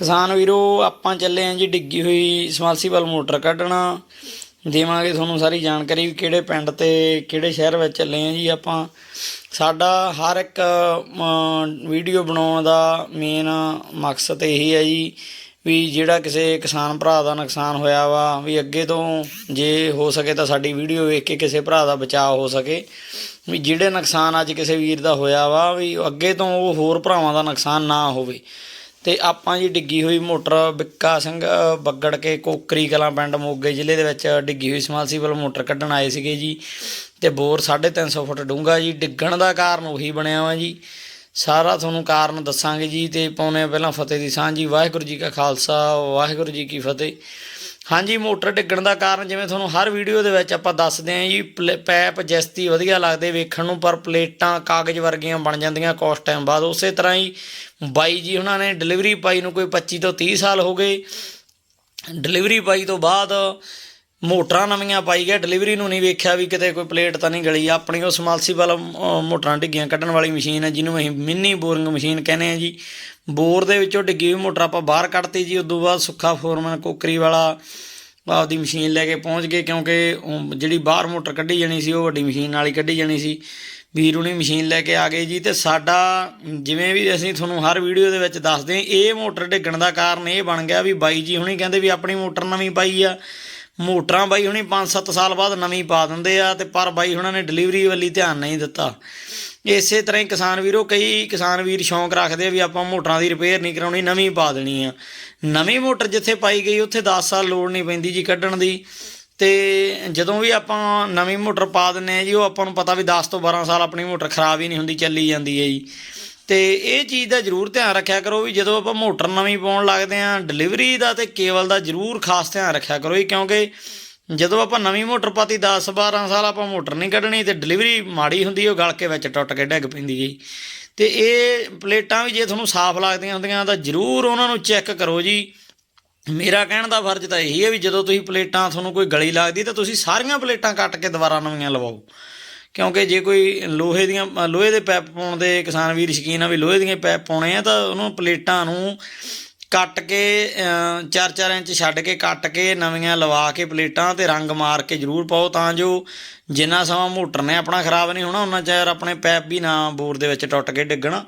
ਕਿਸਾਨ ਵੀਰੋ, ਆਪਾਂ ਚੱਲੇ ਆਂ ਜੀ ਡਿੱਗੀ ਹੋਈ ਸਮਰਸੀਬਲ ਮੋਟਰ ਕੱਢਣਾ। ਦੇਵਾਂਗੇ ਤੁਹਾਨੂੰ ਸਾਰੀ ਜਾਣਕਾਰੀ ਵੀ ਕਿਹੜੇ ਪਿੰਡ ਤੇ ਕਿਹੜੇ ਸ਼ਹਿਰ ਵਿੱਚ ਚੱਲੇ ਆਂ ਜੀ ਆਪਾਂ। ਸਾਡਾ ਹਰ ਇੱਕ ਵੀਡੀਓ ਬਣਾਉਣ ਦਾ ਮੇਨ ਮਕਸਦ ਇਹੀ ਹੈ ਜੀ ਵੀ ਜਿਹੜਾ ਕਿਸੇ ਕਿਸਾਨ ਭਰਾ ਦਾ ਨੁਕਸਾਨ ਹੋਇਆ ਵਾ, ਵੀ ਅੱਗੇ ਤੋਂ ਜੇ ਹੋ ਸਕੇ ਤਾਂ ਸਾਡੀ ਵੀਡੀਓ ਵੇਖ ਕੇ ਕਿਸੇ ਭਰਾ ਦਾ ਬਚਾਅ ਹੋ ਸਕੇ। ਵੀ ਜਿਹੜੇ ਨੁਕਸਾਨ ਅੱਜ ਕਿਸੇ ਵੀਰ ਦਾ ਹੋਇਆ ਵਾ, ਵੀ ਅੱਗੇ ਤੋਂ ਉਹ ਹੋਰ ਭਰਾਵਾਂ ਦਾ ਨੁਕਸਾਨ ਨਾ ਹੋਵੇ। ਤੇ ਆਪਾਂ ਜੀ ਡਿੱਗੀ ਹੋਈ ਮੋਟਰ ਬਿੱਕਾ ਸਿੰਘ ਬੱਗੜ ਕੇ ਕੋਕਰੀ ਕਲਾਂ ਪਿੰਡ ਮੋਗੇ ਜ਼ਿਲ੍ਹੇ ਦੇ ਵਿੱਚ ਡਿੱਗੀ ਹੋਈ ਸਮਰਸੀਬਲ ਮੋਟਰ ਕੱਢਣ ਆਏ ਸੀਗੇ ਜੀ ਤੇ ਬੋਰ 350 ਫੁੱਟ ਡੂੰਘਾ ਜੀ, ਡਿੱਗਣ ਦਾ ਕਾਰਨ ਉਹੀ ਬਣਿਆ ਵਾ ਜੀ। ਸਾਰਾ ਤੁਹਾਨੂੰ ਕਾਰਨ ਦੱਸਾਂਗੇ ਜੀ ਤੇ ਪਾਉਨੇ ਪਹਿਲਾਂ ਫਤਿਹ ਦੀ ਸਾਂਝੀ ਵਾਹਿਗੁਰੂ ਜੀ ਕਾ ਖਾਲਸਾ, ਵਾਹਿਗੁਰੂ ਜੀ ਕੀ ਫਤਿਹ। ਹਾਂਜੀ, ਮੋਟਰ ਡਿੱਗਣ ਦਾ ਕਾਰਨ ਜਿਵੇਂ ਤੁਹਾਨੂੰ ਹਰ ਵੀਡੀਓ ਦੇ ਵਿੱਚ ਆਪਾਂ ਦੱਸਦੇ ਆਂ ਜੀ, ਪਲੇ- ਪੈਪ ਜੈਸਤੀ ਵਧੀਆ ਲੱਗਦੇ ਵੇਖਣ ਨੂੰ, ਪਰ ਪਲੇਟਾਂ ਕਾਗਜ਼ ਵਰਗੀਆਂ ਬਣ ਜਾਂਦੀਆਂ ਕੁਛ ਟਾਈਮ ਬਾਅਦ। ਉਸੇ ਤਰ੍ਹਾਂ ਹੀ ਬਾਈ ਜੀ ਉਹਨਾਂ ਨੇ ਡਿਲੀਵਰੀ ਪਾਈ ਨੂੰ ਕੋਈ 25 ਤੋਂ 30 ਸਾਲ ਹੋ ਗਏ। ਡਿਲੀਵਰੀ ਪਾਈ ਤੋਂ ਬਾਅਦ ਮੋਟਰਾਂ ਨਵੀਆਂ ਪਾਈ ਗਿਆ ਡਿਲੀਵਰੀ ਨੂੰ ਨਹੀਂ ਵੇਖਿਆ ਵੀ ਕਿਤੇ ਕੋਈ ਪਲੇਟ ਤਾਂ ਨਹੀਂ ਗਲੀ। ਆਪਣੀ ਉਹ ਸਮਰਸੀਬਲ ਮੋਟਰਾਂ ਡਿੱਗੀਆਂ ਕੱਢਣ ਵਾਲੀ ਮਸ਼ੀਨ ਹੈ, ਜਿਹਨੂੰ ਅਸੀਂ ਮਿੰਨੀ ਬੋਰਿੰਗ ਮਸ਼ੀਨ ਕਹਿੰਦੇ ਆ ਜੀ। ਬੋਰ ਦੇ ਵਿੱਚੋਂ ਡਿੱਗੀ ਹੋਈ ਮੋਟਰ ਆਪਾਂ ਬਾਹਰ ਕੱਢਤੀ ਜੀ, ਉਦੋਂ ਬਾਅਦ ਸੁੱਖਾ ਫੋਰਮਨ ਕੋਕਰੀ ਵਾਲਾ ਆਪਦੀ ਮਸ਼ੀਨ ਲੈ ਕੇ ਪਹੁੰਚ ਗਏ ਕਿਉਂਕਿ ਉਹ ਜਿਹੜੀ ਬਾਹਰ ਮੋਟਰ ਕੱਢੀ ਜਾਣੀ ਸੀ, ਉਹ ਵੱਡੀ ਮਸ਼ੀਨ ਨਾਲ ਹੀ ਕੱਢੀ ਜਾਣੀ ਸੀ। ਵੀਰ ਹੁਣੀ ਮਸ਼ੀਨ ਲੈ ਕੇ ਆ ਗਏ ਜੀ ਤੇ ਸਾਡਾ ਜਿਵੇਂ ਵੀ ਅਸੀਂ ਤੁਹਾਨੂੰ ਹਰ ਵੀਡੀਓ ਦੇ ਵਿੱਚ ਦੱਸਦੇ ਹਾਂ, ਇਹ ਮੋਟਰ ਡਿੱਗਣ ਦਾ ਕਾਰਨ ਇਹ ਬਣ ਗਿਆ ਵੀ ਬਾਈ ਜੀ ਹੁਣੀ ਕਹਿੰਦੇ ਵੀ ਆਪਣੀ ਮੋਟਰ ਨਵੀਂ ਪਾਈ ਆ। ਮੋਟਰਾਂ ਬਾਈ ਹੁਣੀ 5-7 ਸਾਲ ਬਾਅਦ ਨਵੀਂ ਪਾ ਦਿੰਦੇ ਆ ਤੇ ਪਰ ਬਾਈ ਹੁਣਾਂ ਨੇ ਡਿਲੀਵਰੀ ਵੱਲੀ ਧਿਆਨ ਨਹੀਂ ਦਿੱਤਾ। ਇਸੇ ਤਰ੍ਹਾਂ ਹੀ ਕਿਸਾਨ ਵੀਰੋ, ਕਈ ਕਿਸਾਨ ਵੀਰ ਸ਼ੌਂਕ ਰੱਖਦੇ ਆ ਵੀ ਆਪਾਂ ਮੋਟਰਾਂ ਦੀ ਰਿਪੇਅਰ ਨਹੀਂ ਕਰਾਉਣੀ, ਨਵੀਂ ਪਾ ਦੇਣੀ ਆ। ਨਵੀਂ ਮੋਟਰ ਜਿੱਥੇ ਪਾਈ ਗਈ, ਉੱਥੇ 10 ਸਾਲ ਲੋੜ ਨਹੀਂ ਪੈਂਦੀ ਜੀ ਕੱਢਣ ਦੀ। ਤੇ ਜਦੋਂ ਵੀ ਆਪਾਂ ਨਵੀਂ ਮੋਟਰ ਪਾ ਦਿੰਨੇ ਆ ਜੀ, ਉਹ ਆਪਾਂ ਨੂੰ ਪਤਾ ਵੀ 10 ਤੋਂ 12 ਸਾਲ ਆਪਣੀ ਮੋਟਰ ਖਰਾਬ ਹੀ ਨਹੀਂ ਹੁੰਦੀ, ਚੱਲੀ ਜਾਂਦੀ ਹੈ ਜੀ। ਤੇ ਇਹ ਚੀਜ਼ ਦਾ ਜ਼ਰੂਰ ਧਿਆਨ ਰੱਖਿਆ ਕਰੋ ਵੀ ਜਦੋਂ ਆਪਾਂ ਮੋਟਰ ਨਵੀਂ ਪਾਉਣ ਲੱਗਦੇ ਆ ਡਿਲੀਵਰੀ ਦਾ ਤੇ ਕੇਬਲ ਦਾ ਜ਼ਰੂਰ ਖਾਸ ਧਿਆਨ ਰੱਖਿਆ ਕਰੋ ਜੀ, ਕਿਉਂਕਿ ਜਦੋਂ ਆਪਾਂ ਨਵੀਂ ਮੋਟਰ ਪਾਤੀ 10 12 ਸਾਲ ਆਪਾਂ ਮੋਟਰ ਨਹੀਂ ਕੱਢਣੀ ਤੇ ਡਿਲੀਵਰੀ ਮਾੜੀ ਹੁੰਦੀ ਉਹ ਗਲ ਕੇ ਵਿੱਚ ਟੁੱਟ ਕੇ ਡਿੱਗ ਪੈਂਦੀ ਜੀ ਤੇ ਇਹ ਪਲੇਟਾਂ ਵੀ ਜੇ ਤੁਹਾਨੂੰ ਸਾਫ਼ ਲੱਗਦੀਆਂ ਹੁੰਦੀਆਂ ਤਾਂ ਜ਼ਰੂਰ ਉਹਨਾਂ ਨੂੰ ਚੈੱਕ ਕਰੋ ਜੀ। ਮੇਰਾ ਕਹਿਣ ਦਾ ਫਰਜ਼ ਤਾਂ ਇਹੀ ਹੈ ਵੀ ਜਦੋਂ ਤੁਸੀਂ ਪਲੇਟਾਂ ਤੁਹਾਨੂੰ ਕੋਈ ਗਲੀ ਲੱਗਦੀ ਤਾਂ ਤੁਸੀਂ ਸਾਰੀਆਂ ਪਲੇਟਾਂ ਕੱਟ ਕੇ ਦੁਬਾਰਾ ਨਵੀਆਂ ਲਵਾਓ। ਕਿਉਂਕਿ ਜੇ ਕੋਈ ਲੋਹੇ ਦੀਆਂ, ਲੋਹੇ ਦੇ ਪੈਪ ਪਾਉਣ ਦੇ ਕਿਸਾਨ ਵੀਰ ਸ਼ਕੀਨ ਆ ਵੀ ਲੋਹੇ ਦੀਆਂ ਪੈਪ ਪਾਉਣੇ ਆ ਤਾਂ ਉਹਨੂੰ ਪਲੇਟਾਂ ਨੂੰ ਕੱਟ ਕੇ 4-4 ਇੰਚ ਛੱਡ ਕੇ ਕੱਟ ਕੇ ਨਵੀਆਂ ਲਵਾ ਕੇ ਪਲੇਟਾਂ ਤੇ ਰੰਗ ਮਾਰ ਕੇ ਜ਼ਰੂਰ ਪਾਓ ਤਾਂ ਜੋ ਜਿੰਨਾ ਸਮਾਂ ਮੋਟਰ ਨੇ ਆਪਣਾ ਖਰਾਬ ਨਹੀਂ ਹੋਣਾ ਉਹਨਾਂ ਚਿਰ ਆਪਣੇ ਪੈਪ ਵੀ ਨਾ ਬੋਰ ਦੇ ਵਿੱਚ ਟੁੱਟ ਕੇ ਡਿੱਗਣਾ।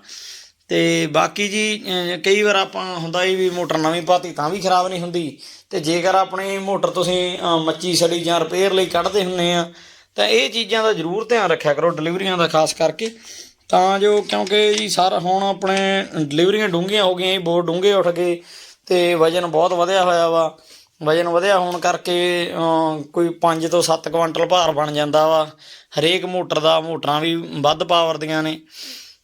ਤੇ ਬਾਕੀ ਜੀ ਕਈ ਵਾਰ ਆਪਾਂ ਹੁੰਦਾ ਹੀ ਵੀ ਮੋਟਰ ਨਵੀਂ ਪਾਤੀ ਤਾਂ ਵੀ ਖਰਾਬ ਨਹੀਂ ਹੁੰਦੀ। ਤੇ ਜੇਕਰ ਆਪਣੀ ਮੋਟਰ ਤੁਸੀਂ ਮੱਚੀ ਸੜੀ ਜਾਂ ਰਿਪੇਅਰ ਲਈ ਕੱਢਦੇ ਹੁੰਨੇ ਆ, ਤਾਂ ਇਹ ਚੀਜ਼ਾਂ ਦਾ ਜ਼ਰੂਰ ਧਿਆਨ ਰੱਖਿਆ ਕਰੋ ਡਿਲੀਵਰੀਆਂ ਦਾ ਖਾਸ ਕਰਕੇ। ਤਾਂ ਜੋ ਕਿਉਂਕਿ ਜੀ ਸਾਰਾ ਹੁਣ ਆਪਣੇ ਡਿਲੀਵਰੀਆਂ ਡੂੰਘੀਆਂ ਹੋ ਗਈਆਂ ਜੀ ਬਹੁਤ ਡੂੰਘੇ ਉੱਠ ਗਏ ਤੇ ਵਜਨ ਬਹੁਤ ਵਧਿਆ ਹੋਇਆ ਵਾ। ਵਜਨ ਵਧਿਆ ਹੋਣ ਕਰਕੇ ਕੋਈ 5 ਤੋਂ 7 ਕੁਇੰਟਲ ਭਾਰ ਬਣ ਜਾਂਦਾ ਵਾ। ਹਰੇਕ ਮੋਟਰ ਦਾ ਮੋਟਰਾਂ ਵੀ ਵੱਧ ਪਾਵਰ ਦੀਆਂ ਨੇ।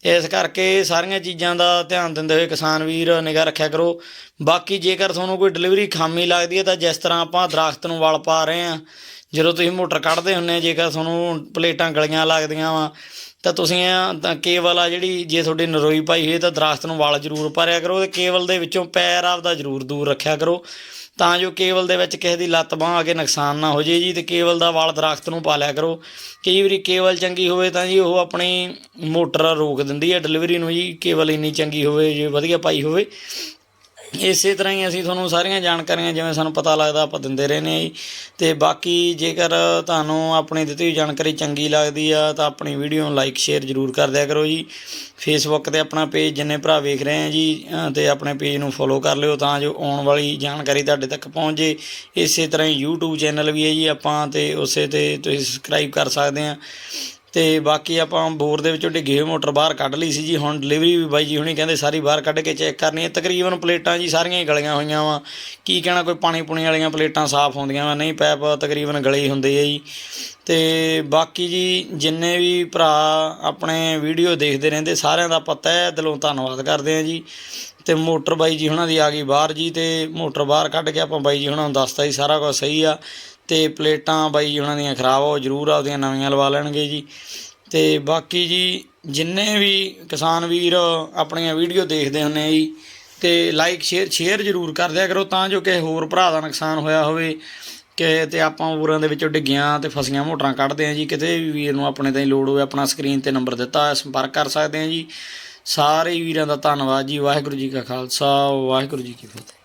ਇਸ ਕਰਕੇ ਸਾਰੀਆਂ ਚੀਜ਼ਾਂ ਦਾ ਧਿਆਨ ਦਿੰਦੇ ਹੋਏ ਕਿਸਾਨ ਵੀਰ ਨਿਗਾਹ ਰੱਖਿਆ ਕਰੋ। ਬਾਕੀ ਜੇਕਰ ਤੁਹਾਨੂੰ ਕੋਈ ਡਿਲੀਵਰੀ ਖਾਮੀ ਲੱਗਦੀ ਹੈ ਤਾਂ ਜਿਸ ਤਰ੍ਹਾਂ ਆਪਾਂ ਦਰਖਤ ਨੂੰ ਵਲ ਪਾ ਰਹੇ ਆ ਜਦੋਂ ਤੁਸੀਂ ਮੋਟਰ ਕੱਢਦੇ ਹੁੰਨੇ ਆ, ਜੇਕਰ ਤੁਹਾਨੂੰ ਪਲੇਟਾਂ ਗਲੀਆਂ ਲੱਗਦੀਆਂ ਵਾ ਤਾਂ ਤੁਸੀਂ ਆ ਤਾਂ ਕੇਵਲ ਆ ਜਿਹੜੀ ਜੇ ਤੁਹਾਡੀ ਨਰੋਈ ਪਾਈ ਹੋਈ ਤਾਂ ਦਰਖਤ ਨੂੰ ਵਲ ਜ਼ਰੂਰ ਭਰਿਆ ਕਰੋ ਤੇ ਕੇਵਲ ਦੇ ਵਿੱਚੋਂ ਪੈਰ ਆਪਦਾ ਜ਼ਰੂਰ ਦੂਰ ਰੱਖਿਆ ਕਰੋ। ਤਾਂ ਜੋ ਕੇਵਲ ਦੇ ਵਿੱਚ ਕਿਸੇ ਦੀ ਲੱਤ ਬਾਂਹ ਆ ਕੇ ਨੁਕਸਾਨ ਨਾ ਹੋ ਜੇ ਜੀ ਤੇ ਕੇਵਲ ਦਾ ਵਾਲ ਦਰਖਤ ਨੂੰ ਪਾ ਲਿਆ ਕਰੋ। ਕਈ ਵਾਰੀ ਕੇਵਲ ਚੰਗੀ ਹੋਵੇ ਤਾਂ ਜੀ ਉਹ ਆਪਣੀ ਮੋਟਰ ਰੋਕ ਦਿੰਦੀ ਹੈ ਡਿਲੀਵਰੀ ਨੂੰ ਜੀ, ਕੇਵਲ ਇੰਨੀ ਚੰਗੀ ਹੋਵੇ ਜੇ ਵਧੀਆ ਪਾਈ ਹੋਵੇ। ਇਸੇ ਤਰ੍ਹਾਂ ਹੀ ਅਸੀਂ ਤੁਹਾਨੂੰ ਸਾਰੀਆਂ ਜਾਣਕਾਰੀਆਂ ਜਿਵੇਂ ਸਾਨੂੰ ਪਤਾ ਲੱਗਦਾ ਆਪਾਂ ਦਿੰਦੇ ਰਹਿੰਦੇ ਹਾਂ ਜੀ। ਤੇ ਬਾਕੀ ਜੇਕਰ ਤੁਹਾਨੂੰ ਆਪਣੀ ਦਿੱਤੀ ਹੋਈ ਜਾਣਕਾਰੀ ਚੰਗੀ ਲੱਗਦੀ ਆ ਤਾਂ ਆਪਣੀ ਵੀਡੀਓ ਨੂੰ ਲਾਈਕ ਸ਼ੇਅਰ ਜ਼ਰੂਰ ਕਰ ਦਿਆ ਕਰੋ ਜੀ। ਫੇਸਬੁੱਕ ਤੇ ਆਪਣਾ ਪੇਜ ਜਿੰਨੇ ਭਰਾ ਵੇਖ ਰਹੇ ਆ ਜੀ ਅ, ਤੇ ਆਪਣੇ ਪੇਜ ਨੂੰ ਫੋਲੋ ਕਰ ਲਿਓ ਤਾਂ ਜੋ ਆਉਣ ਵਾਲੀ ਜਾਣਕਾਰੀ ਤੁਹਾਡੇ ਤੱਕ ਪਹੁੰਚ ਜੇ। ਇਸੇ ਤਰ੍ਹਾਂ ਹੀ YouTube ਚੈਨਲ ਵੀ ਹੈ ਜੀ ਆਪਾਂ ਤੇ ਉਸੇ ਤੇ ਤੁਸੀਂ ਸਬਸਕ੍ਰਾਈਬ ਕਰ ਸਕਦੇ ਆ। ਤੇ ਬਾਕੀ ਆਪਾਂ ਬੋਰ ਦੇ ਵਿੱਚੋਂ ਡਿੱਗੇ ਹੋਏ ਮੋਟਰ ਬਾਹਰ ਕੱਢ ਲਈ ਸੀ ਜੀ, ਹੁਣ ਡਿਲੀਵਰੀ ਵੀ ਬਾਈ ਜੀ ਹੁਣੀ ਕਹਿੰਦੇ ਸਾਰੀ ਬਾਹਰ ਕੱਢ ਕੇ ਚੈੱਕ ਕਰਨੀ ਹੈ। ਤਕਰੀਬਨ ਪਲੇਟਾਂ ਜੀ ਸਾਰੀਆਂ ਹੀ ਗਲੀਆਂ ਹੋਈਆਂ ਵਾ। ਕੀ ਕਹਿਣਾ, ਕੋਈ ਪਾਣੀ ਪੁਣੀ ਵਾਲੀਆਂ ਪਲੇਟਾਂ ਸਾਫ਼ ਹੁੰਦੀਆਂ ਵਾ, ਨਹੀਂ ਪੈਪ ਤਕਰੀਬਨ ਗਲੇ ਹੁੰਦੇ ਆ ਜੀ। ਤੇ ਬਾਕੀ ਜੀ ਜਿੰਨੇ ਵੀ ਭਰਾ ਆਪਣੇ ਵੀਡੀਓ ਦੇਖਦੇ ਰਹਿੰਦੇ, ਸਾਰਿਆਂ ਦਾ ਪਤਾ ਹੈ ਦਿਲੋਂ ਧੰਨਵਾਦ ਕਰਦੇ ਆ ਜੀ। ਤੇ ਮੋਟਰ ਬਾਈ ਜੀ ਹੁਣਾਂ ਦੀ ਆ ਗਈ ਬਾਹਰ ਜੀ, ਤੇ ਮੋਟਰ ਬਾਹਰ ਕੱਢ ਕੇ ਆਪਾਂ ਬਾਈ ਜੀ ਹੁਣਾਂ ਨੂੰ ਦੱਸਤਾ ਜੀ, ਸਾਰਾ ਕੁਝ ਸਹੀ ਆ। ਤੇ ਪਲੇਟਾਂ ਬਾਈ ਜੀ ਹੁਣਾਂ ਦੀਆਂ ਖਰਾਬ ਹੋ, ਜ਼ਰੂਰ ਆਪਦੀਆਂ ਨਵੀਆਂ ਲਵਾ ਲੈਣਗੇ ਜੀ। ਤੇ ਬਾਕੀ ਜੀ, ਜਿੰਨੇ ਵੀ ਕਿਸਾਨ ਵੀਰ ਆਪਣੀਆਂ ਵੀਡੀਓ ਦੇਖਦੇ ਹੁੰਨੇ ਆ ਜੀ, ਤੇ ਲਾਈਕ ਸ਼ੇਅਰ ਸ਼ੇਅਰ ਜ਼ਰੂਰ ਕਰ ਦਿਆ ਕਰੋ ਤਾਂ ਜੋ ਕਿਸੇ ਹੋਰ ਭਰਾ ਦਾ ਨੁਕਸਾਨ ਹੋਇਆ ਹੋਵੇ। ਕਿ ਤੇ ਆਪਾਂ ਉਰਾਂ ਦੇ ਵਿੱਚੋਂ ਡਿੱਗੀਆਂ ਤੇ ਫਸੀਆਂ ਮੋਟਰਾਂ ਕੱਢਦੇ ਆ ਜੀ, ਕਿਤੇ ਵੀ ਵੀਰ ਨੂੰ ਆਪਣੇ ਤਾਈਂ ਲੋੜ ਹੋਵੇ ਆਪਣਾ ਸਕਰੀਨ ਤੇ ਨੰਬਰ ਦਿੱਤਾ ਹੋਇਆ ਸੰਪਰਕ ਕਰ ਸਕਦੇ ਆ ਜੀ। ਸਾਰੇ ਵੀਰਾਂ ਦਾ ਧੰਨਵਾਦ ਜੀ, ਵਾਹਿਗੁਰੂ ਜੀ ਕਾ ਖਾਲਸਾ, ਵਾਹਿਗੁਰੂ ਜੀ ਕੀ ਫਤਿਹ।